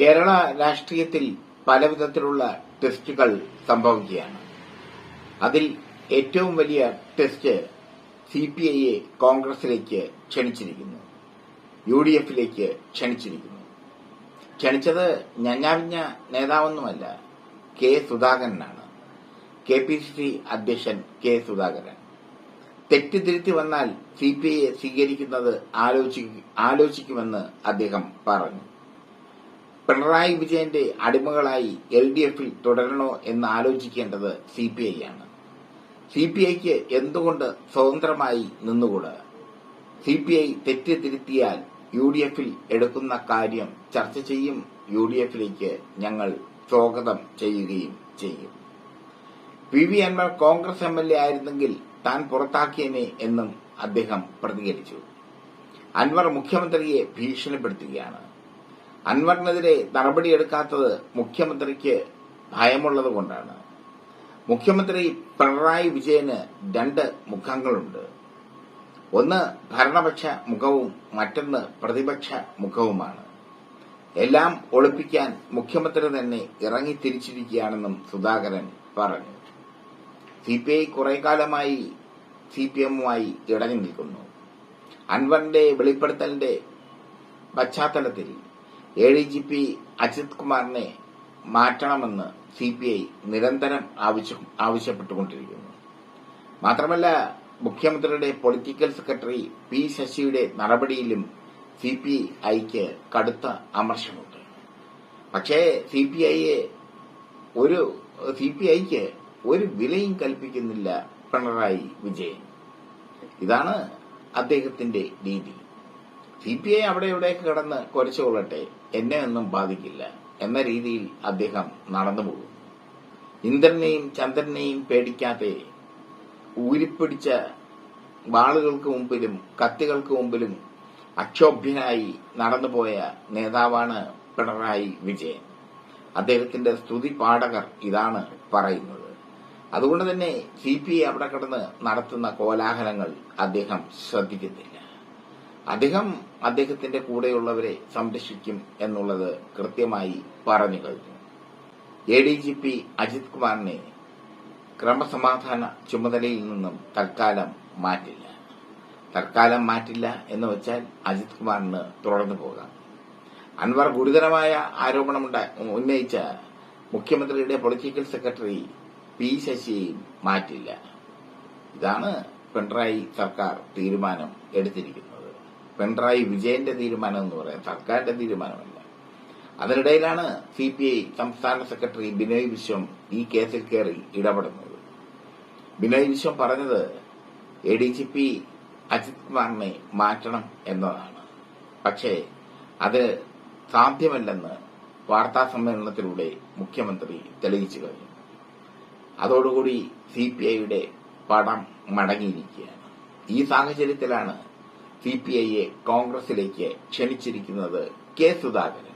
കേരള രാഷ്ട്രീയത്തിൽ പലവിധത്തിലുള്ള ടെസ്റ്റുകൾ സംഭവിക്കുകയാണ്. അതിൽ ഏറ്റവും വലിയ ടെസ്റ്റ് സി പി ഐയെ കോൺഗ്രസിലേക്ക് ക്ഷണിച്ചിരിക്കുന്നു. യു ഡി എഫിലേക്ക് ക്ഷണിച്ചിരിക്കുന്നു. ക്ഷണിച്ചത് ഞഞ്ഞാവിഞ്ഞ നേതാവൊന്നുമല്ല കെ സുധാകരനാണ്. കെ പി സി സി അധ്യക്ഷൻ കെ സുധാകരൻ. തെറ്റിദ്ധരുത്തി വന്നാൽ സി പി ഐയെ സ്വീകരിക്കുന്നത് ആലോചി- ആലോചിക്കുമെന്ന് അദ്ദേഹം പറഞ്ഞു. പിണറായി വിജയന്റെ അടിമകളായി എൽ ഡി എഫിൽ തുടരണോ എന്ന് ആലോചിക്കേണ്ടത് സി പി ഐ ആണ്. സി പി ഐക്ക് എന്തുകൊണ്ട് സ്വതന്ത്രമായി നിന്നുകൂടാ? സി പി ഐ തെറ്റിദ്ധരുത്തിയാൽ യു ഡി എഫിൽ എടുക്കുന്ന കാര്യം ചർച്ച ചെയ്യും യു ഡി എഫിലേക്ക് ഞങ്ങൾ സ്വാഗതം ചെയ്യുകയും ചെയ്യും. P V Anvar Congress M L A ആയിരുന്നെങ്കിൽ താൻ പുറത്താക്കിയനെ എന്നും അദ്ദേഹം പ്രതികരിച്ചു. അൻവർ മുഖ്യമന്ത്രിയെ ഭീഷണിപ്പെടുത്തുകയാണ്. അൻവറിനെതിരെ നടപടിയെടുക്കാത്തത് മുഖ്യമന്ത്രിക്ക് ഭയമുള്ളതുകൊണ്ടാണ് മുഖ്യമന്ത്രി പിണറായി വിജയന് രണ്ട് മുഖങ്ങളുണ്ട്. ഒന്ന് ഭരണപക്ഷ മുഖവും മറ്റൊന്ന് പ്രതിപക്ഷ മുഖവുമാണ്. എല്ലാം ഒളിപ്പിക്കാൻ മുഖ്യമന്ത്രി തന്നെ ഇറങ്ങി തിരിച്ചിരിക്കുകയാണെന്നും സുധാകരൻ പറഞ്ഞു. സി പി ഐ കുറെ കാലമായി സി പി എമ്മുമായി ഇടഞ്ഞു നിൽക്കുന്നു. അൻവറിന്റെ വെളിപ്പെടുത്തലിന്റെ പശ്ചാത്തലത്തിൽ A D G P Ajith കുമാറിനെ മാറ്റണമെന്ന് സി പി ഐ നിരന്തരം ആവശ്യ- ആവശ്യപ്പെട്ടുകൊണ്ടിരിക്കുന്നു. മാത്രമല്ല മുഖ്യമന്ത്രിയുടെ പൊളിറ്റിക്കൽ സെക്രട്ടറി പി ശശിയുടെ നടപടിയിലും സി പി ഐക്ക് കടുത്ത അമർശമുണ്ട് പക്ഷേ സി പി ഐയെ ഒരു സി പി ഐക്ക് ഒരു വിലയും കൽപ്പിക്കുന്നില്ല പിണറായി വിജയൻ. ഇതാണ് അദ്ദേഹത്തിന്റെ രീതി. സി പി ഐ അവിടെ ഇവിടെയൊക്കെ കിടന്ന് കുരച്ചുകൊള്ളട്ടെ എന്നെ ഒന്നും ബാധിക്കില്ല എന്ന രീതിയിൽ അദ്ദേഹം നടന്നു പോകും. ഇന്ദ്രനെയും ചന്ദ്രനെയും പേടിക്കാതെ ഊരിപ്പിടിച്ച വാളുകൾക്ക് മുമ്പിലും കത്തികൾക്ക് മുമ്പിലും അക്ഷോഭ്യനായി നടന്നുപോയ നേതാവാണ് പിണറായി വിജയൻ. അദ്ദേഹത്തിന്റെ സ്തുതി പാഠകർ ഇതാണ് പറയുന്നത്. അതുകൊണ്ട് തന്നെ സി പി ഐ അവിടെ കിടന്ന് നടത്തുന്ന കോലാഹലങ്ങൾ അദ്ദേഹം ശ്രദ്ധിക്കുന്നില്ല. അദ്ദേഹം അദ്ദേഹത്തിന്റെ കൂടെയുള്ളവരെ സംരക്ഷിക്കും എന്നുള്ളത് കൃത്യമായി പറഞ്ഞു കഴിഞ്ഞു. A D G P Ajith കുമാറിനെ ക്രമസമാധാന ചുമതലയിൽ നിന്നും തൽക്കാലം മാറ്റില്ല. തൽക്കാലം മാറ്റില്ല എന്ന് വെച്ചാൽ അജിത് കുമാറിന് തുടർന്നു പോകാം. അൻവർ ഗുരുതരമായ ആരോപണം ഉന്നയിച്ച മുഖ്യമന്ത്രിയുടെ പൊളിറ്റിക്കൽ സെക്രട്ടറി പി ശശിയെയും മാറ്റില്ല. ഇതാണ് പിണറായി സർക്കാർ തീരുമാനം എടുത്തിരിക്കുന്നത്. പിണറായി വിജയന്റെ തീരുമാനം എന്ന് പറയാം. സർക്കാരിന്റെ തീരുമാനമല്ല. അതിനിടയിലാണ് സി പി ഐ സംസ്ഥാന സെക്രട്ടറി ബിനോയ് വിശ്വം ഈ കേസിൽ കയറി ഇടപെടുന്നത്. ബിനോയ് വിശ്വം പറഞ്ഞത് A D G P Ajith കുമാറിനെ മാറ്റണം എന്നതാണ്. പക്ഷേ അത് സാധ്യമല്ലെന്ന് വാർത്താ സമ്മേളനത്തിലൂടെ മുഖ്യമന്ത്രി തെളിയിച്ചു കഴിഞ്ഞു. അതോടുകൂടി സി പി ഐയുടെ പടം മടങ്ങിയിരിക്കുകയാണ്. ഈ സാഹചര്യത്തിലാണ് സി പി ഐയെ കോൺഗ്രസിലേക്ക് ക്ഷണിച്ചിരിക്കുന്നത് കെ സുധാകരൻ.